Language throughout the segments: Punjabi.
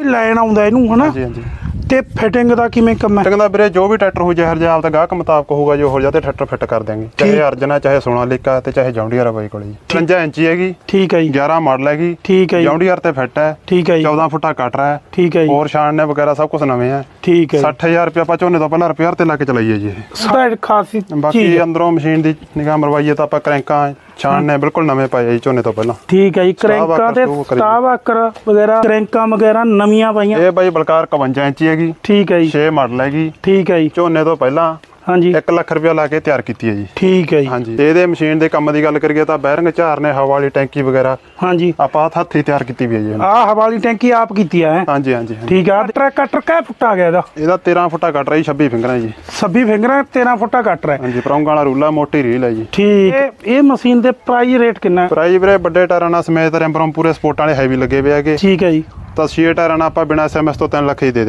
ਕੋਈ ਲੈਣ ਆਉਂਦਾ ਇਹਨੂੰ ਹਨਾ? ਹਾਂਜੀ ਹਾਂਜੀ। ਤੇ ਫਿਟਿੰਗ ਦਾ ਕਿਵੇਂ ਕੰਮ ਹੈ? ਕਹਿੰਦਾ ਵੀਰੇ ਜੋ ਵੀ ਟਰੈਕਟਰ ਹੋ ਜਾਏ ਹਰਜਾ ਆਪਦਾ ਗਾਹਕ ਮੁਤਾਬਕ ਹੋਊਗਾ ਜੋ ਹੋ ਜਾ ਤੇ ਟਰੈਕਟਰ ਫਿੱਟ ਕਰ ਦਿਆਂਗੇ। ਚਾਹੇ ਅਰਜਨਾ ਚਾਹੇ ਸੋਨਾਲੀਕਾ ਤੇ ਚਾਹੇ ਜੌਂਡੀਆਰ ਆ ਬਾਈ ਕੋਲੇ ਜੀ। 53 ਇੰਚੀ ਹੈਗੀ ਠੀਕ ਹੈ ਜੀ। 11 ਮਾਡਲ ਹੈਗੀ ਠੀਕ ਹੈ ਜੀ। ਜੌਂਡੀਆਰ ਤੇ ਫਿੱਟ ਹੈ ਠੀਕ ਹੈ ਜੀ। 14 ਫੁੱਟਾ ਕਟਰ ਹੈ। ਠੀਕ ਹੈ ਜੀ। ਹੋਰ ਛਾਣ ਨੇ ਵਗੈਰਾ ਸਭ ਕੁਝ ਨਵੇਂ ਹੈ। ਠੀਕ ਹੈ 60000 ਰੁਪਏ ਆਪਾਂ ਝੋਨੇ ਤੋਂ ਪਹਿਲਾਂ ਰਿਪੇਅਰ ਤੇ ਲਾ ਕੇ ਚਲਾਈਏ ਜੀ ਇਹ। ਸਾਡਾ ਖਾਸੀ ਬਾਕੀ। ਅੰਦਰੋਂ ਮਸ਼ੀਨ ਦੀ ਨਿਗਾਹ ਮਰਵਾਈਏ ਤਾਂ ਆਪਾਂ ਕਰੈਂਕਾਂ ਛਾਣ ਨੇ ਬਿਲਕੁਲ ਨਵੇਂ ਪਾਏ ਜੀ ਝੋਨੇ ਤੋਂ ਪਹਿਲਾਂ। ਠੀਕ ਹੈ ਜੀ ਕਰੈਂਕਾਂ ਤੇ ਤੋਂ ਕਰੀਏ। ਸਟਾਵ ਆਕਰ ਵਗੈਰਾ ਕਰੈਂਕਾਂ ਵਗੈਰਾ ਨਵੀਆਂ ਪਾਈਆਂ। ਇਹ ਬਾਈ ਬਲਕਾਰ 51 ਇੰਚੀ ਹੈਗੀ ਠੀਕ ਹੈ ਜੀ। 6 ਮਾਡਲ ਹੈਗੀ ਠੀਕ ਹੈ ਜੀ। ਝੋਨੇ ਤੋਂ ਪਹਿਲਾਂ ਹਾਂਜੀ। 1 ਲੱਖ ਰੁਪਏ ਲਾ ਕੇ ਤਿਆਰ ਕੀਤੀ ਹੈ ਜੀ। ਠੀਕ ਹੈ ਜੀ। ਹਾਂਜੀ। ਤੇ ਇਹਦੇ ਮਸ਼ੀਨ ਦੇ ਕੰਮ ਦੀ ਗੱਲ ਕਰੀਏ ਤਾਂ ਬੈਰਿੰਗ ਝਾਰ ਨੇ ਹਵਾ ਵਾਲੀ ਟੈਂਕੀ ਵਗੈਰਾ ਹਾਂਜੀ। ਆਪਾਂ ਹੱਥ- ਹੱਥੀਂ ਤਿਆਰ ਕੀਤੀ ਵੀ ਹੈ ਜੀ। ਆਹ ਹਵਾਲੀ ਟੈਂਕੀ ਆਪ ਕੀਤੀ ਹੈ ਹਾਂਜੀ ਹਾਂਜੀ। ਠੀਕ ਆ। ਟਰੈਕ ਕਟਰ ਕੈ ਫੁੱਟ ਗਿਆ ਇਹਦਾ? ਇਹਦਾ 13 ਫੁੱਟਾ ਕੱਟ ਰਹੀ 26 ਫਿੰਗਰਾਂ ਜੀ। 26 ਫਿੰਗਰਾਂ 13 ਫੁੱਟਾ ਕਟਰ ਹੈ ਹਾਂਜੀ ਪਰੌਂਗਾ ਵਾਲਾ ਰੂਲਾ ਮੋਟੀ ਰੀਲ ਹੈ ਜੀ। ਠੀਕ। ਇਹ ਇਹ ਮਸ਼ੀਨ ਦੇ ਪ੍ਰਾਈਸ ਰੇਟ ਕਿੰਨਾ ਹੈ? ਪ੍ਰਾਈਸ ਵੀਰੇ ਵੱਡੇ ਟਾਇਰਾਂ ਨਾਲ ਸਮੇਤ ਰੈਂਪਰੋਂ ਪੂਰੇ ਸਪੋਰਟਾਂ ਵਾਲੇ ਹੈਵੀ ਲੱਗੇ ਹੋਏ ਹੈਗੇ। ਠੀਕ ਹੈ ਜੀ। ਤਾਂ 6 ਟਾਇਰਾਂ ਨਾਲ ਆਪਾਂ ਬਿਨਾ ਐਸਐਮਐਸ ਤੋਂ 3 ਲੱਖ ਹੀ ਦੇ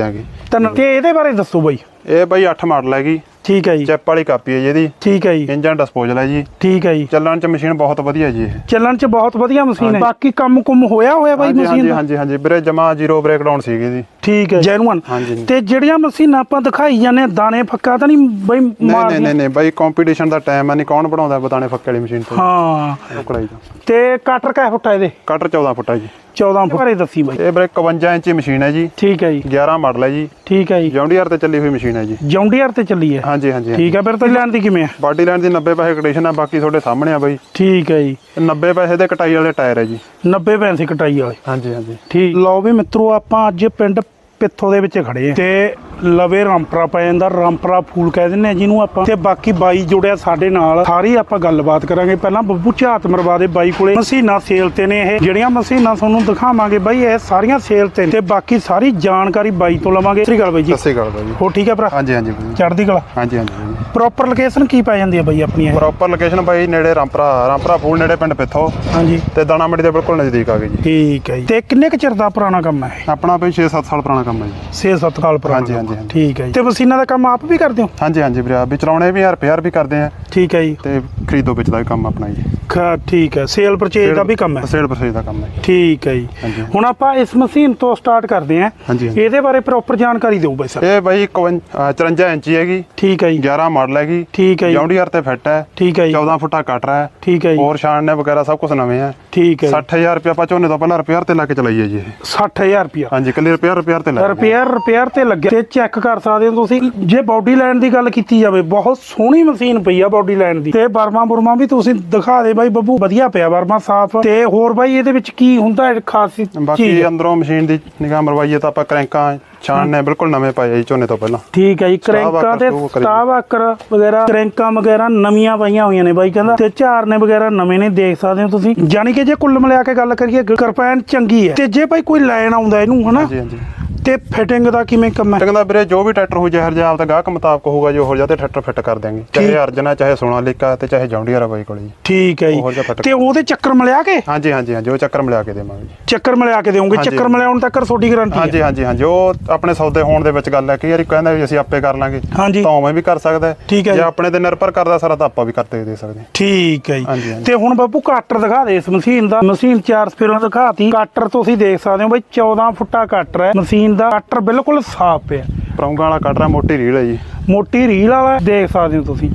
ਤਨ ਤੇ ਇਹਦੇ ਬਾਰੇ ਦੱਸੋ ਬਾਈ। ਇਹ ਬਾਈ 8 ਮਾਡਲ ਹੈਗੀ ਠੀਕ ਹੈ ਜੀ। ਚੈਪ ਵਾਲੀ ਕਾਪੀ ਹੈ ਜੀ ਇਹਦੀ। ਠੀਕ ਹੈ ਜੀ। ਇੰਜਨ ਡਿਸਪੋਜ਼ਲ ਹੈ ਜੀ। ਠੀਕ ਹੈ ਜੀ। ਚੱਲਣ ਚ ਮਸ਼ੀਨ ਬਹੁਤ ਵਧੀਆ ਜੀ ਇਹ। ਚੱਲਣ ਚ ਬਹੁਤ ਵਧੀਆ ਮਸ਼ੀਨ ਹੈ। ਬਾਕੀ ਕੰਮ ਕੁਮ ਹੋਇਆ ਹੋਇਆ ਬਾਈ ਮਸ਼ੀਨ ਦਾ? ਹਾਂਜੀ ਹਾਂਜੀ। ਵੀਰੇ ਜਮਾ ਜ਼ੀਰੋ ਬ੍ਰੇਕਡਾਊਨ ਸੀਗੀ ਜੀ। ਠੀਕ ਹੈ ਜੈਨੂਅਨ। ਤੇ ਜਿਹੜੀਆਂ ਮਸ਼ੀਨਾਂ ਆਪਾਂ ਦਿਖਾਈ ਜਾਂਦੇ ਆ, ਦਾਣੇ ਫੱਕਾ ਤਾਂ ਨਹੀਂ ਬਾਈ ਨਹੀਂ ਨਹੀਂ ਨਹੀਂ ਨਹੀਂ ਬਾਈ ਕੰਪੀਟੀਸ਼ਨ ਦਾ ਟਾਈਮ ਹੈ ਨਹੀਂ ਕੌਣ ਬਣਾਉਂਦਾ ਬਤਾਣੇ ਫੱਕੇ ਵਾਲੀ ਮਸ਼ੀਨ ਤੋਂ? ਹਾਂ। ਦਾ ਤੇ ਕਟਰ ਕੈ ਫੁੱਟ ਆ ਇਹਦੇ? ਕਟਰ 14 ਫੁੱਟ ਜੀ। 14 ਫੁੱਟ। ਬਾਰੇ ਦੱਸੀ ਬਾਈ। ਇਹ ਵੀਰੇ 51 ਇੰਚੀ ਮਸ਼ੀਨ ਹੈ ਜੀ। ਠੀਕ ਹੈ ਜੀ। 11 ਮਾਡਲ ਹੈ ਜੀ। ਠੀਕ ਹੈ ਜੀ। ਜੌਂਡੀਆਰ ਤੇ ਚੱਲੀ ਹੋਈ ਮਸ਼ੀਨ ਹੈ ਜੀ। ਜੌਂਡੀਅਰ ਤੇ ਚੱਲੀ ਹੈ? ਹਾਂਜੀ ਹਾਂਜੀ ਠੀਕ ਹੈ ਫਿਰ ਤਾਂ ਲੈਣ ਦੀ ਕਿਵੇਂ ਹੈ? ਬਾਡੀ ਲਾਈਨ ਦੀ 90 ਪੈਸੇ ਕੰਡੀਸ਼ਨ ਹੈ ਬਾਕੀ ਤੁਹਾਡੇ ਸਾਹਮਣੇ ਆ ਬਾਈ। ਠੀਕ ਹੈ ਜੀ। 90 ਪੈਸੇ ਦੇ ਕਟਾਈ ਵਾਲੇ ਟਾਇਰ ਹੈ ਜੀ। 90 ਪੈਸੇ ਕਟਾਈ ਵਾਲੇ। ਹਾਂਜੀ ਹਾਂਜੀ। ਠੀਕ। ਲਓ ਵੀ ਮਿੱਤਰੋ ਆਪਾਂ ਅੱਜ ਪਿੰਡ ਪਿੱਥੋ ਦੇ ਵਿੱਚ ਖੜੇ ਆ। ਤੇ ਲਵੇ ਰਾਮਪਰਾ ਪੈ ਜਾਂਦਾ ਰਾਮਪਰਾ ਫੂਲ ਕਹਿ ਦਿੰਦੇ ਆ ਜਿਹਨੂੰ ਆਪਾਂ। ਤੇ ਬਾਕੀ ਬਾਈ ਜੁੜਿਆ ਸਾਡੇ ਨਾਲ ਸਾਰੀ ਆਪਾਂ ਗੱਲਬਾਤ ਕਰਾਂਗੇ। ਪਹਿਲਾਂ ਬੱਬੂ ਝਾਤ ਮਰਵਾ ਦੇ ਬਾਈ ਕੋਲੇ। ਮਸ਼ੀਨਾਂ ਸੇਲ ਤੇ ਨੇ ਇਹ। ਜਿਹੜੀਆਂ ਮਸ਼ੀਨਾਂ ਤੁਹਾਨੂੰ ਦਿਖਾਵਾਂਗੇ ਬਾਈ ਇਹ ਸਾਰੀਆਂ ਸੇਲ ਤੇ ਤੇ ਬਾਕੀ ਸਾਰੀ ਜਾਣਕਾਰੀ ਬਾਈ ਤੋਂ ਲਵਾਂਗੇ। ਸ੍ਰੀ ਅਕਾਲ ਬਾਈ ਜੀ। ਸਤਿ ਸ਼੍ਰੀ ਅਕਾਲ ਬਾਈ ਹੋ ਠੀਕ ਹੈ ਭਰਾ? ਹਾਂਜੀ ਹਾਂਜੀ ਬਾਈ ਚੜ੍ਹਦੀ ਕਲਾ? ਹਾਂਜੀ ਹਾਂਜੀ ਪ੍ਰੋਪਰ ਲੋਕੇਸ਼ਨ ਕੀ ਪੈ ਜਾਂਦੀ ਹੈ ਬਾਈ ਆਪਣੀ ਇਹ? ਪ੍ਰੋਪਰ ਲੋਕੇਸ਼ਨ ਬਾਈ ਨੇੜੇ ਰਾਮਪਰਾ ਰਾਮਪਰਾ ਫੂਲ ਨੇੜੇ ਪਿੰਡ ਪਿੱਥੋ। ਹਾਂਜੀ। ਤੇ ਦਾਣਾ ਮੰਡੀ ਦੇ ਬਿਲਕੁਲ ਨਜ਼ਦੀਕ ਆ ਗਏ ਜੀ। ਠੀਕ ਹੈ ਜੀ। ਤੇ ਕਿੰਨੇ ਕੁ ਚਿਰ ਦਾ ਪੁਰਾਣਾ ਕੰਮ ਹੈ ਆਪਣਾ ਬਈ 6-7 ਸਾਲ ਪੁਰਾਣਾ ਕੰਮ ਹੈ ਜੀ। 6-7 ਸਾਲ ਪੁਰਾਣਾ ਹਾਂਜੀ, ਕੰਮ। ਹਾਂਜੀ, ਹਾਂਜੀ। ਠੀਕ ਹੈ ਜੀ। ਤੇ ਮਸ਼ੀਨਾਂ ਦਾ ਕੰਮ ਆਪ ਵੀ ਕਰਦੇ ਹੋ? ਹਾਂਜੀ ਹਾਂਜੀ ਵੀਰੇ ਆਪ ਵੀ ਚਲਾਉਣੇ ਵੀ ਆ ਰਿਪੇਅਰ ਵੀ ਕਰਦੇ ਆ। ਠੀਕ ਹੈ ਜੀ। ਤੇ ਖਰੀਦੋ ਵਿੱਚ ਦਾ ਵੀ ਕੰਮ ਆਪਣਾ ਜੀ। ਖਾ ਠੀਕ ਹੈ। ਸੇਲ ਪਰਚੇਜ ਦਾ ਵੀ ਕੰਮ ਹੈ? ਸੇਲ ਪਰਚੇਜ ਦਾ ਕੰਮ ਹੈ। ਠੀਕ ਹੈ ਜੀ। ਹੁਣ ਆਪਾਂ ਇਸ ਮਸ਼ੀਨ ਤੋਂ ਸਟਾਰਟ ਕਰਦੇ ਹਾਂਜੀ। ਇਹਦੇ ਬਾਰੇ ਪ੍ਰੋਪਰ ਜਾਣਕਾਰੀ ਦਿਓ ਬਾਈ ਸਰ ਇਹ ਬਾਈ 51 ਅ, 54 ਇੰਚੀ ਹੈਗੀ। ਠੀਕ ਹੈ ਜੀ। 11 ਮਾਡਲ ਹੈਗੀ। ਠੀਕ ਹੈ ਜੀ। ਜੌਂਡੀਆਰ ਤੇ ਫਿੱਟ ਹੈ। ਠੀਕ ਹੈ ਜੀ। 14 ਫੁੱਟਾ ਕਟਰ ਹੈ। ਠੀਕ ਹੈ ਜੀ। ਹੋਰ ਛਾਣ ਨੇ ਵਗੈਰਾ ਸਭ ਕੁਝ ਨਵੇਂ ਹੈ ਠੀਕ ਹੈ 60000 ਰੁਪਏ ਆਪਾਂ ਝੋਨੇ ਤੋਂ ਪਹਿਲਾਂ ਰਿਪੇਅਰ ਤੇ ਲਾ ਕੇ ਚਲਾਈਏ ਜੀ ਇਹ। 60000 ਰੁਪਿਆ ਹਾਂਜੀ ਕੱਲੀ ਰਿਪੇਅਰ ਰਿਪੇਅਰ ਤੇ ਲਾ ਰਿਪੇਅਰ ਰਿਪੇਅਰ ਤੇ ਲੱਗਿਆ ਤੇ ਚੈੱਕ ਕਰ ਸਕਦੇ ਹੋ ਤੁਸੀਂ। ਜੇ ਬਾਡੀ ਲਾਈਨ ਦੀ ਗੱਲ ਕੀਤੀ ਜਾਵੇ ਬਹੁਤ ਸੋਹਣੀ ਮਸ਼ੀਨ ਪਈ ਆ ਬਾਡੀ ਲਾਈਨ ਦੀ। ਤੇ ਬਰਮਾ ਬੁਰਮਾ ਵੀ ਤੁਸੀਂ ਦਿਖਾ ਦੇ ਬਾਈ ਬੱਬੂ ਵਧੀਆ ਪਿਆ ਬਰਮਾ ਸਾਫ਼। ਤੇ ਹੋਰ ਬਾਈ ਇਹਦੇ ਵਿੱਚ ਕੀ ਹੁੰਦਾ ਹੈ ਖਾਸ ਬਾਕੀ ਅੰਦਰੋਂ ਮਸ਼ੀਨ ਦੀ ਨਿਗਾਹ ਮਰਵਾਈਏ ਤਾਂ ਆਪਾਂ ਕਰੈਂਕਾਂ ਛਾਣ ਨੇ ਬਿਲਕੁਲ ਨਵੇਂ ਪਾਏ ਜੀ ਝੋਨੇ ਤੋਂ ਪਹਿਲਾਂ। ਠੀਕ ਹੈ ਜੀ ਕਰੈਂਕਾਂ ਤੇ ਤੋਂ ਕਰੀਏ। ਸਟਾਵ ਆਕਰ ਵਗੈਰਾ ਕਰੈਂਕਾਂ ਵਗੈਰਾ ਨਵੀਆਂ ਪਾਈਆਂ ਹੋਈਆਂ ਨੇ ਬਾਈ ਕਹਿੰਦਾ। ਤੇ ਝਾਰਨੇ ਵਗੈਰਾ ਨਵੇਂ ਨੇ ਦੇਖ ਸਕਦੇ ਹੋ ਤੁਸੀਂ। ਯਾਨੀ ਕਿ ਜੇ ਕੁੱਲ ਮਿਲਾ ਕੇ ਗੱਲ ਕਰੀਏ ਕਿਰਪਾਨ ਚੰਗੀ ਹੈ। ਤੇ ਜੇ ਬਾਈ ਕੋਈ ਲੈਣ ਆਉਂਦਾ ਇਹਨੂੰ ਹਨਾ? ਹਾਂਜੀ ਹਾਂਜੀ। ਤੇ ਫਿਟਿੰਗ ਦਾ ਕਿਵੇਂ ਕੰਮ ਹੈ? ਕਹਿੰਦਾ ਵੀਰੇ ਜੋ ਵੀ ਟਰੈਕਟਰ ਹੋ ਜਾਏ ਹਰ ਆਪਦਾ ਗਾਹਕ ਮੁਤਾਬਕ ਹੋਊਗਾ ਜੋ ਹੋ ਜਾ ਤੇ ਟਰੈਕਟਰ ਫਿੱਟ ਕਰ ਦਿਆਂਗੇ। ਚਾਹੇ ਅਰਜਨਾ ਚਾਹੇ ਸੋਨਾਲੀਕਾ ਤੇ ਚਾਹੇ ਜੌਂਡੀਆਰ ਬਾਈ ਕੋਲੇ ਜੀ। ਠੀਕ ਹੈ ਜੀ। ਤੇ ਉਹਦੇ ਚੱਕਰ ਮਿਲਿਆ ਕੇ? ਹਾਂਜੀ ਹਾਂਜੀ ਹਾਂਜੀ ਉਹ ਚੱਕਰ ਮਿਲਾ ਕੇ ਦੇਵਾਂਗੇ ਜੀ। ਚੱਕਰ ਮਿਲਿਆ ਕੇ ਦੇਵੋਗੇ? ਚੱਕਰ ਹਾਂਜੀ। ਮਿਲਾਉਣ ਤੱਕ ਤੁਹਾਡੀ ਗਾਰੰਟੀ ਹੈ। ਹਾਂਜੀ ਹਾਂਜੀ ਹਾਂਜੀ ਉਹ ਆਪਣੇ ਸੌਦੇ ਹੋਣ ਦੇ ਵਿੱਚ ਗੱਲ ਹੈ ਕਿ ਯਾਰ ਕਹਿੰਦਾ ਵੀ ਅਸੀਂ ਆਪੇ ਕਰ ਲਾਂਗੇ। ਹਾਂਜੀ। ਤਾਂ ਉਵੇਂ ਵੀ ਕਰ ਸਕਦਾ ਹੈ। ਠੀਕ ਹੈ ਜੇ ਜੀ। ਆਪਣੇ ਤੇ ਨਿਰਭਰ ਕਰਦਾ ਸਾਰਾ ਤਾਂ ਆਪਾਂ ਵੀ ਕਰਕੇ ਦੇ ਸਕਦੇ ਹਾਂ। ਠੀਕ ਹੈ ਜੀ। ਤੇ ਹੁਣ ਬਾਪੂ ਕਾਟਰ ਦਿਖਾ ਦੇ ਇਸ ਮਸ਼ੀਨ ਦਾ। ਮਸ਼ੀਨ ਚਾਰ ਸਪੀਰਾਂ ਦਿਖਾਤੀ। ਕਾਟਰ ਤੁਸੀਂ ਦੇਖ ਸਕਦੇ ਹੋ ਬਈ 14 ਫੁੱਟਾ ਕਾਟਰ ਹੈ। ਮਸ਼ੀਨ ਦਾ ਕਾਟਰ ਬਿਲਕੁਲ ਸਾਫ਼ ਪਿਆ। ਪਰੌਂਗਾ ਵਾਲਾ ਕੱਟ ਰਿਹਾ ਮੋਟੀ ਰੀਲ ਹੈ ਜੀ। ਮੋਟੀ ਰੀਲ ਵਾਲਾ ਦੇਖ ਸਕਦੇ ਹੋ ਤੁਸੀਂ।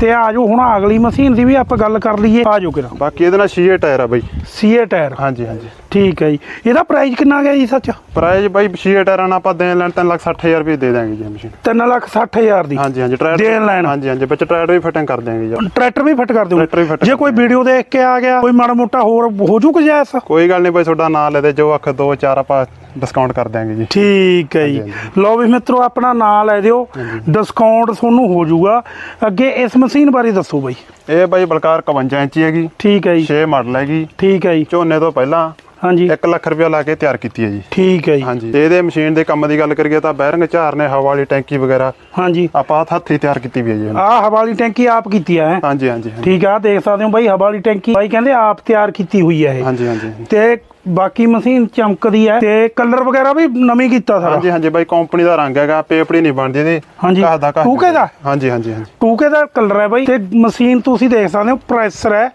ਤੇ ਆਜੋ ਹੁਣ ਅਗਲੀ ਮਸ਼ੀਨ ਦੀ ਵੀ ਆਪਾਂ ਗੱਲ ਕਰ ਲਈਏ। ਆਜੋ ਕਿਰਾ। ਬਾਕੀ ਇਹਦੇ ਨਾਲ 6 ਟਾਇਰ ਆ ਬਾਈ। CA tyre. ਹਾਂਜੀ ਹਾਂਜੀ। ਠੀਕ ਹੈ ਜੀ। ਇਹਦਾ ਪ੍ਰਾਈਸ ਕਿੰਨਾ ਗਿਆ ਜੀ ਸੱਚ? ਪ੍ਰਾਈਸ ਬਾਈ 6 ਟਾਇਰਾਂ ਨਾਲ ਆਪਾਂ ਦੇਣ ਲੈਣ 3 ਲੱਖ 60000 ਰੁਪਏ ਦੇ ਦਾਂਗੇ ਜੀ ਮਸ਼ੀਨ। 3 ਲੱਖ 60 ਹਜ਼ਾਰ ਦੀ। ਹਾਂਜੀ ਹਾਂਜੀ ਦੇਣ ਲੈਣ। ਹਾਂਜੀ ਹਾਂਜੀ ਵਿੱਚ ਟਾਇਰ ਵੀ ਫਿਟਿੰਗ ਕਰ ਦਿਆਂਗੇ ਜੀ। ਟਰੈਕਟਰ ਵੀ ਫਿੱਟ ਕਰ ਟਰੈਕਟਰ ਵੀ ਦਿਓ ਜੇ ਕੋਈ ਵੀਡੀਓ ਦੇਖ ਕੇ ਆ ਗਿਆ ਕੋਈ ਮਾੜਾ ਮੋਟਾ ਹੋਰ ਹੋ ਜੂ ਗੁਜਾਇਸ਼? ਕੋਈ ਗੱਲ ਨਹੀਂ ਬਾਈ ਤੁਹਾਡਾ ਨਾਂ ਲੈ ਦੇ ਜੋ ਅੱਖ 2 4 ਆਪਾਂ ਡਿਸਕਾਊਂਟ ਕਰ ਦਿਆਂਗੇ ਜੀ। ਠੀਕ ਹੈ ਜੀ। ਲਓ ਵੀ ਮਿੱਤਰੋ ਆਪਣਾ ਨਾਮ ਲੈ ਦਿਓ। ਡਿਸਕਾਊਂਟ ਤੁਹਾਨੂੰ ਹੋ ਜਾਊਗਾ। ਅੱਗੇ ਇਸ ਮਸ਼ੀਨ ਬਾਰੇ ਦੱਸੋ ਬਾਈ। ਇਹ ਬਾਈ ਬਲਕਾਰ 51 ਇੰਚੀ ਹੈਗੀ। ਠੀਕ ਹੈ ਜੀ। 6 ਮਾਡਲ ਹੈਗੀ। ਠੀਕ ਹੈ ਜੀ। ਝੋਨੇ ਤੋਂ ਪਹਿਲਾਂ ਹਾਂਜੀ। 1 ਲੱਖ ਰੁਪਏ ਲਾ ਕੇ ਤਿਆਰ ਕੀਤੀ ਹੈ ਜੀ। ਠੀਕ ਹੈ ਜੀ। ਹਾਂਜੀ। ਤੇ ਇਹਦੇ ਮਸ਼ੀਨ ਦੇ ਕੰਮ ਦੀ ਗੱਲ ਕਰੀਏ ਤਾਂ ਬੈਰਿੰਗ ਝਾਰ ਨੇ ਹਵਾ ਵਾਲੀ ਟੈਂਕੀ ਵਗੈਰਾ ਹਾਂਜੀ। ਆਪਾਂ ਹੱਥ- ਹੱਥੀਂ ਤਿਆਰ ਕੀਤੀ ਵੀ ਹੈ ਜੀ। ਆਹ ਹਵਾ ਵਾਲੀ ਟੈਂਕੀ ਆਪ ਕੀਤੀ ਹੈ? ਹਾਂਜੀ ਹਾਂਜੀ। ਠੀਕ ਆ ਦੇਖ ਸਕਦੇ ਹੋ ਬਾਈ ਹਵਾ ਵਾਲੀ ਟੈਂਕੀ ਬਾਈ ਕਹਿੰਦੇ ਆਪ ਤਿਆਰ ਕੀਤੀ ਹੋਈ ਹੈ ਇਹ। ਹਾਂਜੀ ਹਾਂਜੀ। ਤੇ ਬਾਕੀ ਮਸ਼ੀਨ ਚਮਕਦੀ ਹੈ ਤੇ ਕਲਰ ਵਗੈਰਾ ਵੀ ਨਵੀਂ ਕੀਤਾ ਸਾਰਾ। ਹਾਂਜੀ ਹਾਂਜੀ ਬਾਈ ਕੰਪਨੀ ਦਾ ਰੰਗ ਹੈਗਾ ਪੇਪੜੀ ਨਹੀਂ ਬਣਦੀ ਇਹਦੀ। ਹਾਂਜੀ। ਦਾ ਟੂਕੇ ਦਾ? ਹਾਂਜੀ ਹਾਂਜੀ ਹਾਂਜੀ। ਟੂਕੇ ਦਾ ਕਲਰ ਹੈ ਬਾਈ ਤੇ ਮਸ਼ੀਨ ਤੁਸੀਂ ਦੇਖ ਸਕਦੇ ਹੋ ਪ੍ਰੈਸਰ ਹੈ।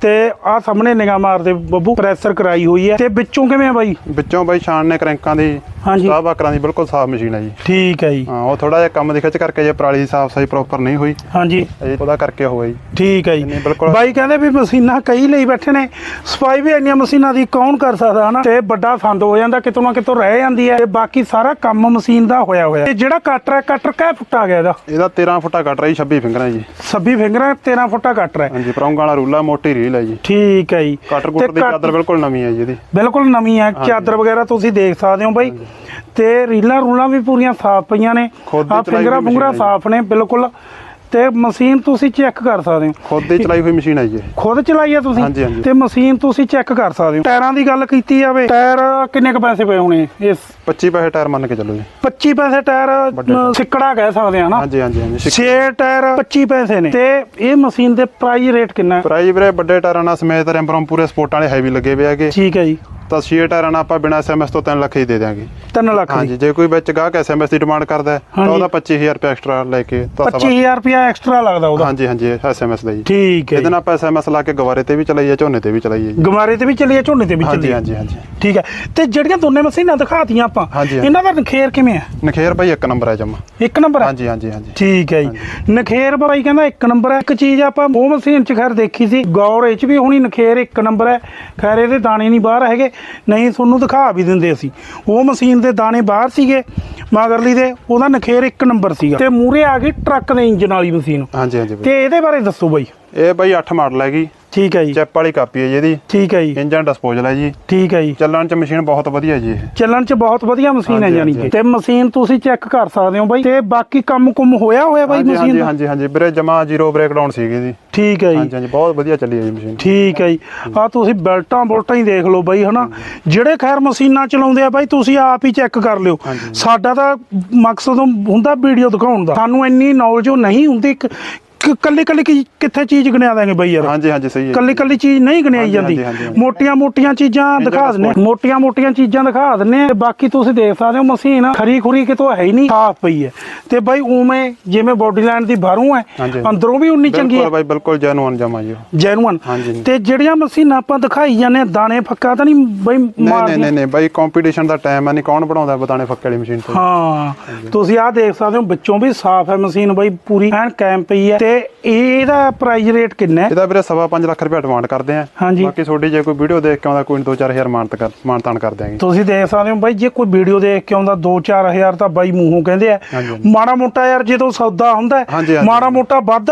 ਤੇ ਆ ਸਾਹਮਣੇ ਨਿਗਾਹ ਮਾਰਦੇ ਬੱਬੂ ਪ੍ਰੈਸ਼ਰ ਕਰਾਈ ਹੋਈ ਹੈ। ਤੇ ਵਿੱਚੋਂ ਕਿਵੇਂ ਆ ਬਾਈ? ਵਿੱਚੋਂ ਬਾਈ ਛਾਣ ਨੇ ਕਰੈਂਕਾਂ ਦੀ ਹਾਂਜੀ। ਸਾਹ ਬਾਕਰਾਂ ਦੀ ਬਿਲਕੁਲ ਸਾਫ਼ ਮਸ਼ੀਨ ਹੈ ਜੀ। ਠੀਕ ਹੈ ਜੀ। ਹਾਂ ਉਹ ਥੋੜਾ ਜਿਹਾ ਕੰਮ ਦੀ ਖਿੱਚ ਕਰਕੇ ਜੇ ਪਰਾਲੀ ਦੀ ਸਾਫ਼ ਸਹੀ ਪ੍ਰੋਪਰ ਨਹੀਂ ਹੋਈ ਹਾਂਜੀ। ਉਹਦਾ ਕਰਕੇ ਹੋਇਆ ਜੀ। ਠੀਕ ਹੈ ਜੀ। ਬਾਈ ਕਹਿੰਦੇ ਵੀ ਮਸ਼ੀਨਾਂ ਕਈ ਲਈ ਬੈਠੇ ਨੇ। ਸਫ਼ਾਈ ਵੀ ਇੰਨੀਆਂ ਮਸ਼ੀਨਾਂ ਦੀ ਕੌਣ ਕਰ ਸਕਦਾ ਹਨਾ? ਤੇ ਵੱਡਾ ਸੰਦ ਹੋ ਜਾਂਦਾ ਕਿਤੋਂ ਨਾ ਕਿਤੋਂ ਰਹਿ ਜਾਂਦੀ ਹੈ। ਤੇ ਬਾਕੀ ਸਾਰਾ ਕੰਮ ਮਸ਼ੀਨ ਦਾ ਹੋਇਆ ਹੋਇਆ। ਤੇ ਜਿਹੜਾ ਕਟਰ ਹੈ ਕਟਰ ਕਿਹ ਫੁੱਟ ਗਿਆ ਇਹਦਾ? ਇਹਦਾ 13 ਫੁੱਟਾ ਕੱਟ ਰਹੀ 26 ਫਿੰਗਰਾਂ ਜੀ। 26 ਫਿੰਗਰਾਂ 13 ਫੁੱਟਾ ਕਟਰ ਹੈ। ਹਾਂਜੀ ਪਰੌਂਗਾ ਵਾਲਾ ਰੂਲਾ ਮੋਟੀ ਰੀਲ ਹੈ ਜੀ। ਠੀਕ ਹੈ ਜੀ। ਕਟਰ ਦੀ ਚਾਦਰ ਬਿਲਕੁਲ ਨਵੀਂ ਹੈ ਜੀ ਇਹਦੀ। ਬਿਲਕੁਲ ਨਵੀਂ ਹੈ ਚਾਦਰ ਵਗੈਰਾ ਤੁਸੀਂ ਦੇਖ ਸਕਦੇ ਹੋ ਬਾਈ। ਤੇ ਰੀਲਾਂ ਰੂਲਾਂ ਵੀ ਪੂਰੀਆਂ ਸਾਫ਼ ਪਈਆਂ ਨੇ। ਆ ਫਿੰਗਰਾਂ ਫੁੰਗਰਾਂ ਸਾਫ਼ ਨੇ ਬਿਲਕੁਲ। ਤੇ ਮਸ਼ੀਨ ਤੁਸੀਂ ਚੈੱਕ ਕਰ ਸਕਦੇ ਹੋ। ਖੁਦ ਦੀ ਚਲਾਈ ਹੋਈ ਮਸ਼ੀਨ ਹੈ ਜੀ। ਖੁਦ ਚਲਾਈ ਆ ਤੁਸੀਂ। ਤੇ ਮਸ਼ੀਨ ਤੁਸੀਂ ਚੈੱਕ ਕਰ ਸਕਦੇ ਹੋ। ਟਾਇਰਾਂ ਦੀ ਗੱਲ ਕੀਤੀ ਜਾਵੇ ਟਾਇਰ ਕਿੰਨੇ ਕ ਪੈਸੇ ਪਏ ਹੋਣੇ? ਇਸ 25 ਪੈਸੇ ਟਾਇਰ ਮੰਨ ਕੇ ਚੱਲੋ ਜੀ। 25 ਪੈਸੇ ਟਾਇਰ ਸਿੱਕੜਾ ਕਹਿ ਸਕਦੇ ਆ ਨਾ? ਹਾਂਜੀ ਹਾਂਜੀ ਹਾਂਜੀ 6 ਟਾਇਰ 25 ਪੈਸੇ ਨੇ। ਤੇ ਇਹ ਮਸ਼ੀਨ ਦੇ ਪ੍ਰਾਈਸ ਰੇਟ ਕਿੰਨਾ ਹੈ? ਪ੍ਰਾਈਜ਼ ਵੀਰੇ ਵੱਡੇ ਟਾਇਰਾਂ ਨਾਲ ਸਮੇਤ ਰੈਂਪਰਮ ਪੂਰੇ ਸਪੋਰਟਾਂ ਵਾਲੇ ਹੈਵੀ ਲੱਗੇ ਪਏ ਹੈਗੇ। ਠੀਕ ਹੈ ਜੀ। ਤਾਂ 6 ਟਾਇਰਾਂ ਨਾਲ ਆਪਾਂ ਬਿਨਾਂ ਐਸਐਮਐਸ ਤੋਂ 3 ਲੱਖ ਹੀ ਦੇ ਦਿਆਂਗੇ। 3 ਲੱਖ ਹਾਂਜੀ ਜੇ। ਕੋਈ ਵਿੱਚ ਗਾਹਕ ਐਸਐਮਐਸ ਦੀ ਡਿਮਾਂਡ ਕਰਦਾ ਹੈ ਤਾਂ। ਉਹਦਾ 25000 ਰੁਪਏ ਐਕਸਟਰਾ ਲੈ ਕੇ ਤਾਂ ਸਵਾ 25000 ਰੁਪਿਆ ਐਕਸਟਰਾ ਲੱਗਦਾ ਉਹਦਾ। ਹਾਂਜੀ ਹਾਂਜੀ ਐਸਐਮਐਸ ਦਾ ਜੀ। ਠੀਕ ਹੈ ਇਹਦੇ ਨਾਲ ਆਪਾਂ ਐਸਐਮਐਸ ਲਾ ਕੇ ਗਵਾਰੇ ਤੇ ਵੀ ਚਲਾਈਏ ਝੋਨੇ ਤੇ ਵੀ ਚਲਾਈਏ ਜੀ। ਗਮਾਰੇ ਤੇ ਵੀ ਚੱਲੀਏ ਝੋਨੇ ਤੇ ਵੀ ਚੱਲੀਏ। ਹਾਂਜੀ ਹਾਂਜੀ। ਠੀਕ ਹੈ। ਤੇ ਜਿਹੜੀਆਂ ਦੋਨੇ ਮਸ਼ੀਨਾਂ ਦਿਖਾਤੀਆਂ ਆਪਾਂ। ਇਹਨਾਂ ਦਾ ਨਖੇਰ ਕਿਵੇਂ ਹੈ? ਨਖੇਰ ਭਾਈ ਇੱਕ ਨੰਬਰ ਹੈ ਜਮਾ। ਇੱਕ ਨੰਬਰ ਹਾਂਜੀ ਹਾਂਜੀ ਹਾਂਜੀ। ਠੀਕ ਹੈ ਜੀ। ਨਖੇਰ ਬਾਈ ਕਹਿੰਦਾ ਇੱਕ ਨੰਬਰ ਹੈ। ਇੱਕ ਚੀਜ਼ ਆਪਾਂ ਉਹ ਮਸ਼ੀਨ 'ਚ ਖੈਰ ਦੇਖੀ ਸੀ। ਗੌਰ ਇਹ 'ਚ ਵੀ ਹੋਣੀ ਨਖੇਰ ਇੱਕ ਨੰਬਰ ਹੈ। ਖੈਰ ਇਹਦੇ ਦਾਣੇ ਨਹੀਂ ਬਾਹਰ ਹੈਗੇ। ਨਹੀਂ ਤੁਹਾਨੂੰ ਦਿਖਾ ਵੀ ਦਿੰਦੇ ਅਸੀਂ। ਉਹ ਮਸ਼ੀਨ ਦੇ ਦਾਣੇ ਬਾਹਰ ਸੀਗੇ ਮਗਰਲੀ ਦੇ ਉਹਦਾ ਨਖੇਰ ਇੱਕ ਨੰਬਰ ਸੀਗਾ। ਤੇ ਮੂਰੇ ਆ ਗਈ ਟਰੱਕ ਦੇ ਇੰਜਨ ਵਾਲੀ ਮਸ਼ੀਨ। ਹਾਂਜੀ ਹਾਂਜੀ ਬਾਈ। ਤੇ ਇਹਦੇ ਬਾਰੇ ਦੱਸੋ ਬਾਈ। ਇਹ ਬਾਈ 8 ਮਾਡਲ ਹੈਗੀ। ਠੀਕ ਹੈ ਜੀ। ਚੈਪ ਵਾਲੀ ਕਾਪੀ ਹੈ ਜੀ ਇਹਦੀ। ਠੀਕ ਹੈ ਜੀ। ਇੰਜਨ ਡਿਸਪੋਜ਼ਲ ਹੈ ਜੀ। ਠੀਕ ਹੈ ਜੀ। ਚੱਲਣ ਚ ਮਸ਼ੀਨ ਬਹੁਤ ਵਧੀਆ ਜੀ ਇਹ। ਚੱਲਣ 'ਚ ਬਹੁਤ ਵਧੀਆ ਮਸ਼ੀਨ ਹੈ ਹਾਂਜੀ। ਕਿ। ਤੇ ਮਸ਼ੀਨ ਤੁਸੀਂ ਚੈੱਕ ਕਰ ਸਕਦੇ ਹੋ ਬਾਈ। ਤੇ ਬਾਕੀ ਕੰਮ ਕੁਮ ਹੋਇਆ ਹੋਇਆ ਬਾਈ ਮਸ਼ੀਨ ਹਾਂਜੀ ਦਾ? ਹਾਂਜੀ ਹਾਂਜੀ ਵੀਰੇ ਜਮਾ ਜ਼ੀਰੋ ਬ੍ਰੇਕਡਾਊਨ ਸੀਗੀ ਜੀ। ਠੀਕ ਹੈ ਜੀ। ਹਾਂਜੀ ਹਾਂਜੀ ਬਹੁਤ ਵਧੀਆ ਚੱਲੀ ਹੈ ਜੀ ਮਸ਼ੀਨ। ਠੀਕ ਹੈ ਜੀ। ਆ ਤੁਸੀਂ ਬੈਲਟਾਂ ਬੋਲਟਾਂ ਹੀ ਦੇਖ ਲਓ ਬਾਈ ਹਨਾ? ਜਿਹੜੇ ਖੈਰ ਮਸ਼ੀਨਾਂ ਚਲਾਉਂਦੇ ਆ ਬਾਈ ਤੁਸੀਂ ਆਪ ਹੀ ਚੈੱਕ ਕਰ ਲਿਓ। ਸਾਡਾ ਤਾਂ ਮਕਸਦ ਹੁੰਦਾ ਵੀਡੀਓ ਦਿਖਾਉਣ ਦਾ। ਸਾਨੂੰ ਇੰਨੀ ਨੌਲੇਜ ਨਹੀਂ ਹੁੰਦੀ। ਕੱਲੀ ਕੱਲੀ ਕਿੱਥੇ ਚੀਜ਼ ਗਿਣਿਆ ਦਾਂਗੇ ਬਾਈ ਯਾਰ? ਹਾਂਜੀ ਹਾਂਜੀ ਸਹੀ ਹੈ ਕੱਲੀ ਕੱਲੀ ਚੀਜ਼ ਨਹੀਂ ਗਿਣਾਈ ਜਾਂਦੀ। ਮੋਟੀਆਂ ਮੋਟੀਆਂ ਚੀਜ਼ਾਂ ਦਿਖਾ ਦਿੰਨੇ। ਮੋਟੀਆਂ ਮੋਟੀਆਂ ਚੀਜ਼ਾਂ ਦਿਖਾ ਦਿੰਨੇ ਬਾਕੀ ਤੁਸੀਂ ਦੇਖ ਸਕਦੇ ਹੋ ਮਸ਼ੀਨ ਖਰੀ ਖੁਰੀ ਕਿਤੋਂ ਹੈ ਹੀ ਨਹੀਂ ਸਾਫ਼ ਪਈ ਹੈ। ਤੇ ਬਾਈ ਉਵੇਂ ਜਿਵੇਂ ਬੋਡੀ ਲਾਈਨ ਦੀ ਬਾਹਰੋਂ ਹੈ। ਅੰਦਰੋਂ ਵੀ ਉਨੀ ਚੰਗੀ ਹੈ। ਬਿਲਕੁਲ ਬਾਈ ਬਿਲਕੁਲ ਜੈਨੂਅਨ ਜਮਾ ਜੀ। ਜੈਨੂਅਨ। ਤੇ ਜਿਹੜੀਆਂ ਮਸ਼ੀਨਾਂ ਆਪਾਂ ਦਿਖਾਈ ਜਾਂਦੇ ਆ, ਦਾਣੇ ਫੱਕਾ ਤਾਂ ਨਹੀਂ ਬਈ ਨਹੀਂ ਨਹੀਂ ਨਹੀਂ ਨਹੀਂ ਬਾਈ ਕੰਪੀਟੀਸ਼ਨ ਦਾ ਟਾਈਮ ਹੈ ਨਹੀਂ ਕੌਣ ਬਣਾਉਂਦਾ ਬਤਾਣੇ ਫੱਕੇ ਵਾਲੀ ਮਸ਼ੀਨ ਤੇ? ਹਾਂ। ਤੁਸੀਂ ਆਹ ਦੇਖ ਸਕਦੇ ਹੋ ਵਿੱਚੋਂ ਵੀ ਸਾਫ਼ ਹੈ ਮਸ਼ੀਨ ਬਈ ਪੂਰੀ ਐਨ ਕੈਮ ਪਈ ਹੈ। ਤੇ ਇਹਦਾ ਪ੍ਰਾਈਸ ਰੇਟ ਕਿੰਨਾ ਹੈ ਇਹਦਾ ਵੀਰੇ ਸਵਾ ਪੰਜ ਲੱਖ ਰੁਪਏ ਡਿਮਾਂਡ ਕਰਦੇ ਆ ਹਾਂਜੀ। ਬਾਕੀ ਤੁਹਾਡੀ ਜੇ ਕੋਈ ਵੀਡੀਓ ਦੇਖ ਕੇ ਆਉਂਦਾ ਕੋਈ 2-4000 ਮਾਨਤ ਕਰ ਮਾਨਤਾਨ ਕਰ ਦਿਆਂਗੇ ਤੁਸੀਂ ਦੇਖ ਸਕਦੇ ਹੋ ਬਾਈ ਜੇ ਕੋਈ ਵੀਡੀਓ ਦੇਖ ਕੇ ਆਉਂਦਾ 2-4000 ਤਾਂ ਬਾਈ ਮੂੰਹੋਂ ਕਹਿੰਦੇ ਆ। ਮਾੜਾ ਮੋਟਾ ਯਾਰ ਜਦੋਂ ਸੌਦਾ ਹੁੰਦਾ। ਮਾੜਾ ਮੋਟਾ ਵੱਧ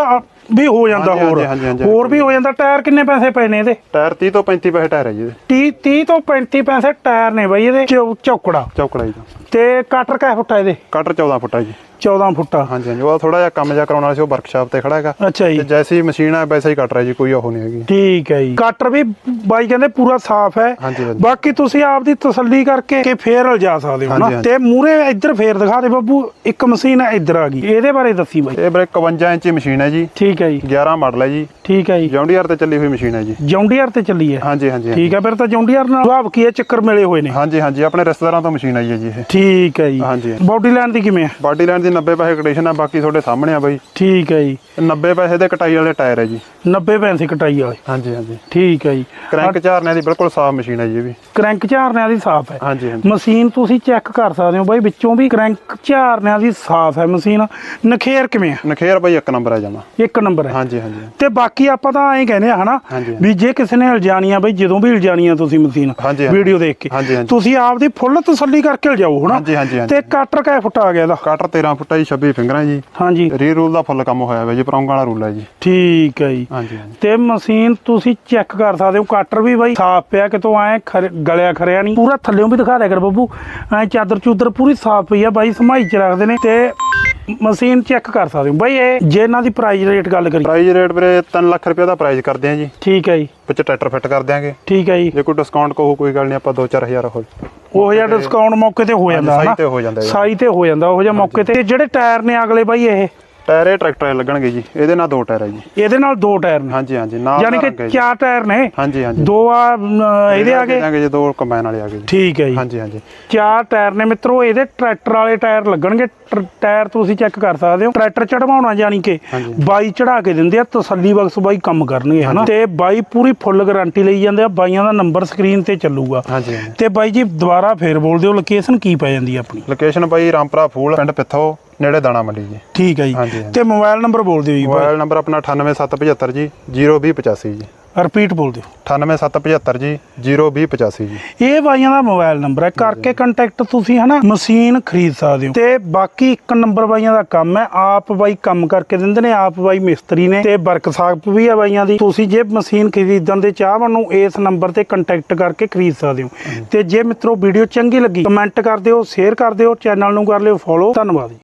ਵੀ ਹੋ ਜਾਂਦਾ ਹਾਂਜੀ, ਹੋਰ। ਹਾਂਜੀ, ਹਾਂਜੀ, ਹੋਰ ਵੀ ਹੋ ਜਾਂਦਾ। ਟਾਇਰ ਕਿੰਨੇ ਪੈਸੇ ਪਏ ਨੇ ਇਹਦੇ? ਟਾਇਰ 30 ਤੋਂ 35 ਪੈਸੇ ਟਾਇਰ ਹੈ ਜੀ ਇਹਦੇ। 30 30 ਤੋਂ 35 ਪੈਸੇ ਟਾਇਰ ਨੇ ਬਾਈ ਇਹਦੇ। ਚੌ- ਚੌਕੜਾ। ਚੌਕੜਾ ਜੀ। ਦਾ ਤੇ ਕਟਰ ਕੈ ਫੁੱਟਾ ਇਹਦੇ? ਕਟਰ 14 ਫੁੱਟ ਹੈ ਜੀ। 14 ਫੁੱਟਾ ਹਾਂਜੀ ਹਾਂਜੀ। ਉਹ ਥੋੜਾ ਜਿਹਾ ਕੰਮ ਜਿਹਾ ਕਰਾਉਣ ਵਾਲਾ ਸੀ ਉਹ ਵਰਕਸ਼ਾਪ ਤੇ ਖੜਾ ਹੈਗਾ। ਅੱਛਾ ਜੀ। ਤੇ ਜੈਸੀ ਮਸ਼ੀਨ ਹੈ ਵੈਸਾ ਹੀ ਕਟਰ ਹੈ ਜੀ ਕੋਈ ਉਹ ਨਹੀਂ ਹੈਗੀ। ਠੀਕ ਹੈ ਜੀ। ਕਟਰ ਵੀ ਬਾਈ ਕਹਿੰਦੇ ਪੂਰਾ ਸਾਫ਼ ਹੈ। ਹਾਂਜੀ, ਹਾਂਜੀ। ਬਾਕੀ ਤੁਸੀਂ ਆਪ ਦੀ ਤਸੱਲੀ ਕਰਕੇ ਕਿ ਫੇਰ ਲਿਜਾ ਸਕਦੇ ਹੋ ਨਾ। ਹਾਂਜੀ, ਹਾਂਜੀ। ਤੇ ਮੂਰੇ ਇੱਧਰ ਫੇਰ ਦਿਖਾ ਦੇ ਬੱਬੂ ਇੱਕ ਮਸ਼ੀਨ ਹੈ ਇੱਧਰ ਆ ਗਈ। ਇਹਦੇ ਬਾਰੇ ਦੱਸੀ ਬਾਈ। ਇਹ ਵੀਰੇ 51 ਇੰਚੀ ਮਸ਼ੀਨ ਹੈ ਜੀ। ਠੀਕ ਹੈ ਜੀ। 11 ਮਾਡਲ ਹੈ ਜੀ। ਠੀਕ ਹੈ ਜੀ। ਜੌਂਡੀਆਰ ਤੇ ਚੱਲੀ ਹੋਈ ਮਸ਼ੀਨ ਹੈ ਜੀ। ਜੌਂਡੀਆਰ ਤੇ ਚੱਲੀ ਹੈ? ਹਾਂਜੀ ਹਾਂਜੀ ਠੀਕ ਹੈ ਫਿਰ ਤਾਂ ਜੌਂਡੀਆਰ ਨਾਲ ਸੁਭਾਵ ਕੀ ਹੈ? ਚੱਕਰ ਮਿਲੇ ਹੋਏ ਨੇ। ਹਾਂਜੀ ਹਾਂਜੀ ਆਪਣੇ ਰਿਸ਼ਤੇਦਾਰਾਂ ਤੋਂ ਮਸ਼ੀਨ ਆਈ ਹੈ ਜੀ ਇਹ। ਠੀਕ ਹੈ ਜੀ। ਹਾਂਜੀ। ਬਾਡੀ ਲਾਈਨ ਦੀ ਕਿਵੇਂ ਹੈ? ਬਾਡੀ ਲਾਈਨ ਦੀ 90 ਪੈਸੇ ਕੰਡੀਸ਼ਨ ਹੈ ਬਾਕੀ ਤੁਹਾਡੇ ਸਾਹਮਣੇ ਆ ਬਾਈ। ਠੀਕ ਹੈ ਜੀ। 90 ਪੈਸੇ ਦੇ ਕਟਾਈ ਵਾਲੇ ਟਾਇਰ ਹੈ ਜੀ। 90 ਪੈਸੇ ਕਟਾਈ ਵਾਲੇ। ਹਾਂਜੀ ਹਾਂਜੀ। ਠੀਕ ਹੈ ਜੀ। ਕ੍ਰੈਂਕ ਝਾਰਨੇ ਦੀ ਬਿਲਕੁਲ ਸਾਫ਼ ਮਸ਼ੀਨ ਹੈ ਜੀ ਇਹ ਵੀ। ਕ੍ਰੈਂਕ ਝਾਰਨਿਆਂ ਦੀ ਸਾਫ਼ ਹੈ। ਹਾਂਜੀ ਹਾਂਜੀ। ਮਸ਼ੀਨ ਤੁਸੀਂ ਚੈੱਕ ਕਰ ਸਕਦੇ ਹੋ ਬਾਈ ਵਿੱਚੋਂ ਵੀ ਕ੍ਰੈਂਕ ਝਾਰਨਿਆਂ ਦੀ ਸਾਫ਼ ਹੈ ਮਸ਼ੀਨ। ਨਖੇਰ ਕਿਵੇਂ ਹੈ? ਨਖੇਰ ਬਾਈ ਇੱਕ ਨੰਬਰ ਹੈ ਜਮਾ। ਇੱਕ ਨੰਬਰ ਹੈ। ਹਾਂਜੀ ਹਾਂਜੀ। ਤੇ ਬਾਕੀ ਆਪਾਂ ਤਾਂ ਐਂ ਕਹਿੰਦੇ ਆ ਹਨਾ। ਵੀ ਜੇ ਕਿਸੇ ਨੇ ਇਲਜਾਣੀ ਆ ਬਈ ਜਦੋਂ ਵੀ ਇਲਜਾਣੀ ਆ ਤੁਸੀਂ ਮਸ਼ੀਨ। ਵੀਡੀਓ ਦੇਖ ਕੇ। ਤੁਸੀਂ ਆਪ ਦੀ ਫੁੱਲ ਤਸੱਲੀ ਕਰਕੇ ਲਿਜਾਓ ਹਨਾ। ਤੇ ਕਟਰ ਕੈ ਫੁੱਟ ਆ ਗਿਆ ਇਹਦਾ? ਕਟਰ 13 ਫੁੱਟ ਜੀ 26 ਫਿੰਗਰਾਂ ਜੀ। ਹਾਂਜੀ। ਰੀ ਰੂਲ ਦਾ ਫੁੱਲ ਕੰਮ ਹੋਇਆ ਹੋਇਆ ਜੀ ਪਰੌਂਗਾ ਵਾਲਾ ਰੂਲ ਹੈ ਜੀ। ਠੀਕ ਹੈ ਜੀ। ਹਾਂਜੀ ਤੇ ਮਸ਼ੀਨ ਤੁਸੀਂ ਚੈੱਕ ਕਰ ਸਕਦੇ ਹੋ ਕਟਰ ਵੀ ਬਾਈ ਸਾਫ਼ ਪਿਆ ਕਿਤੋਂ ਐ ਗਲਿਆ ਖਰਿਆ ਨਹੀਂ। ਪੂਰਾ ਥੱਲਿਓਂ ਵੀ ਦਿਖਾ ਦਿਆ ਕਰ ਬੱਬੂ। ਐ ਚਾਦਰ ਚੂਦਰ ਪੂਰੀ ਸਾਫ਼ ਪਈ ਆ ਬਾਈ ਸਮਾਈ ਚ ਰੱਖਦੇ ਨੇ ਤੇ ਮਸ਼ੀਨ ਚੈੱਕ ਕਰ ਸਕਦੇ ਹੋ। ਬਾਈ ਇਹ ਜੇ ਇਹਨਾਂ ਦੀ ਪ੍ਰਾਈਸ ਰੇਟ ਗੱਲ ਕਰੀ ਪ੍ਰਾਈਸ ਰੇਟ ਵੀਰੇ 3 ਲੱਖ ਰੁਪਏ ਦਾ ਪ੍ਰਾਈਸ ਕਰਦੇ ਆ ਜੀ। ਠੀਕ ਹੈ ਜੀ। ਵਿੱਚ ਟਰੈਕਟਰ ਫਿੱਟ ਕਰ ਦਿਆਂਗੇ। ਠੀਕ ਹੈ ਜੀ। ਜੇ ਕੋਈ ਡਿਸਕਾਊਂਟ ਕਹੋ ਕੋਈ ਗੱਲ ਨਹੀਂ ਆਪਾਂ 2-4000 ਹੋ ਉਹ ਜਿਹਾ ਡਿਸਕਾਊਂਟ ਮੌਕੇ ਤੇ ਹੋ ਜਾਂਦਾ ਸਾਈ ਹਨਾ? ਤੇ ਹੋ ਜਾਂਦਾ ਜੀ। ਸਾਈ ਤੇ ਹੋ ਜਾਂਦਾ ਉਹ ਜਿਹਾ ਮੌਕੇ ਤੇ ਜਿਹੜੇ ਟਾਇਰ ਨੇ ਅਗਲੇ ਬਾਈ ਇਹ ਟਾਇਰ ਇਹ ਟਰੈਕਟਰ ਲੱਗਣਗੇ ਜੀ ਇਹਦੇ ਨਾਲ ਦੋ ਟਾਇਰ ਹੈ ਜੀ। ਇਹਦੇ ਨਾਲ ਦੋ ਟਾਇਰ ਨੇ? ਹਾਂਜੀ ਹਾਂਜੀ ਨਾਲ ਯਾਨੀ ਕਿ ਹੈ। ਚਾਰ ਟਾਇਰ ਨੇ? ਹਾਂਜੀ ਹਾਂਜੀ। ਦੋ ਆ ਇਹਦੇ ਆ ਗਏ ਜੀ ਦੋ ਕੰਬਾਈਨ ਵਾਲੇ ਆ ਗਏ ਠੀਕ ਹੈ ਜੀ। ਹਾਂਜੀ ਹਾਂਜੀ। ਚਾਰ ਟਾਇਰ ਨੇ ਮਿੱਤਰੋ ਇਹਦੇ ਟਰੈਕਟਰ ਵਾਲੇ ਟਾਇਰ ਲੱਗਣਗੇ। ਟਾਇਰ ਤੁਸੀਂ ਚੈੱਕ ਕਰ ਸਕਦੇ ਹੋ। ਟਰੈਕਟਰ ਚੜਵਾਉਣਾ ਯਾਨੀ ਕਿ। ਬਾਈ ਚੜਾ ਕੇ ਦਿੰਦੇ ਆ ਤਸੱਲੀ ਬਖਸ਼ ਬਾਈ ਕੰਮ ਕਰਨਗੇ ਹਨਾ? ਤੇ ਬਾਈ ਪੂਰੀ ਫੁੱਲ ਗਾਰੰਟੀ ਲਈ ਜਾਂਦੇ ਆ ਬਾਈਆਂ ਦਾ ਨੰਬਰ ਸਕਰੀਨ ਤੇ ਚੱਲੂਗਾ। ਤੇ ਬਾਈ ਜੀ ਦੁਬਾਰਾ ਫੇਰ ਬੋਲ ਦਿਓ ਲੋਕੇਸ਼ਨ ਕੀ ਪੈ ਜਾਂਦੀ ਆ ਆਪਣੀ? ਲੋਕੇਸ਼ਨ ਬਾਈ ਰਾਮਪੁਰਾ ਫੂਲ ਪਿੰਡ ਪਿੱਥੋ। ਨੇੜੇ ਦਾਣਾ ਮੰਡੀ ਜੀ। ਠੀਕ ਹੈ ਜੀ। ਹਾਂਜੀ, ਹਾਂਜੀ। ਤੇ ਮੋਬਾਈਲ ਨੰਬਰ ਬੋਲ ਦਿਓ ਜੀ ਮੋਬਾਈਲ ਨੰਬਰ ਆਪਣਾ 98775 ਜੀ 02085 ਜੀ। ਰਿਪੀਟ ਬੋਲ ਦਿਓ। 98775 ਜੀ 02085 ਜੀ। ਇਹ ਬਾਈਆਂ ਦਾ ਮੋਬਾਈਲ ਨੰਬਰ ਹੈ। ਕਰਕੇ ਕੰਟੈਕਟ ਤੁਸੀਂ ਹਨਾ ਮਸ਼ੀਨ ਖਰੀਦ ਸਕਦੇ ਹੋ। ਤੇ ਬਾਕੀ ਇੱਕ ਨੰਬਰ ਬਾਈਆਂ ਦਾ ਕੰਮ ਹੈ। ਆਪ ਬਾਈ ਕੰਮ ਕਰਕੇ ਦਿੰਦੇ ਨੇ ਆਪ ਬਾਈ ਮਿਸਤਰੀ ਨੇ। ਤੇ ਵਰਕਸ਼ਾਪ ਵੀ ਆ ਬਾਈਆਂ ਦੀ। ਤੁਸੀਂ ਜੇ ਮਸ਼ੀਨ ਖਰੀਦਣ ਦੇ ਚਾਹਵਾਨ ਨੂੰ ਇਸ ਨੰਬਰ ਤੇ ਕੰਟੈਕਟ ਕਰਕੇ ਖਰੀਦ ਸਕਦੇ ਹੋ। ਤੇ ਜੇ ਮਿੱਤਰੋ ਵੀਡੀਓ ਚੰਗੀ ਲੱਗੀ ਕਮੈਂਟ ਕਰ ਦਿਓ ਸ਼ੇਅਰ ਕਰ ਦਿਓ ਚੈਨਲ ਨੂੰ ਕਰ ਲਿਓ ਫੋਲੋ ਧੰਨਵਾਦ ਜੀ।